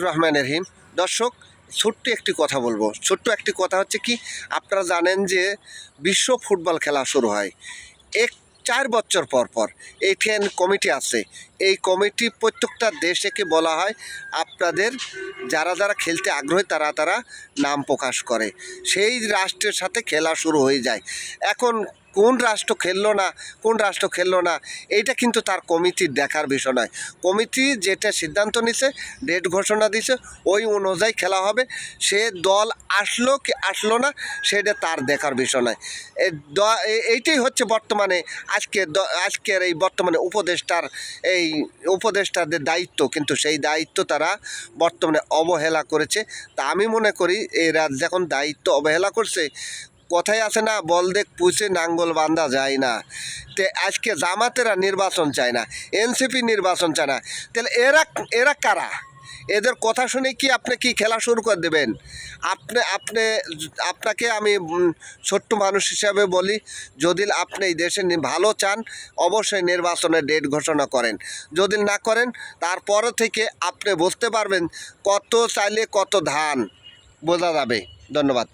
রহমান রহিম। দর্শক, ছোট্ট একটি কথা বলব। ছোট্ট একটি কথা হচ্ছে কি, আপনারা জানেন যে বিশ্ব ফুটবল খেলা শুরু হয়। এক, চার বছর পর পর এইখান কমিটি আছে। এই কমিটি প্রত্যেকটা দেশেকে বলা হয়, আপনাদের যারা যারা খেলতে আগ্রহী তারা তারা নাম প্রকাশ করে। সেই রাষ্ট্রের সাথে খেলা শুরু হয়ে যায়। এখন কোন রাষ্ট্র খেললো না, কোন রাষ্ট্র খেললো না, এইটা কিন্তু তার কমিটির দেখার বিষয় নয়। কমিটি যেটা সিদ্ধান্ত নিছে, ডেট ঘোষণা দিছে, ওই অনুযায়ী খেলা হবে। সে দল আসলো কি আসলো না, সেটা তার দেখার বিষয় নয়। এইটাই হচ্ছে বর্তমানে আজকে আজকের এই বর্তমানে উপদেষ্টার এই উপদেষ্টাদের দায়িত্ব, কিন্তু সেই দায়িত্ব তারা বর্তমানে অবহেলা করেছে। তা আমি মনে করি এই এরা যখন দায়িত্ব অবহেলা করছে কথায় আছে না, বল দেখ, পুষে নাঙ্গল বান্ধা যায় না। তে আজকে জামাতেরা নির্বাচন চায় না, এনসিপি নির্বাচন চায় না। তাহলে এরা এরা কারা? এদের কথা শুনে কি আপনি কি খেলা শুরু করে দেবেন? আপনি আপনি, আপনাকে আমি ছোট্ট মানুষ হিসাবে বলি, যদি আপনি এই দেশে ভালো চান, অবশ্যই নির্বাচনের ডেট ঘোষণা করেন। যদি না করেন, তারপর থেকে আপনি বুঝতে পারবেন কত চাইলে কত ধান। বোঝা যাবে। ধন্যবাদ।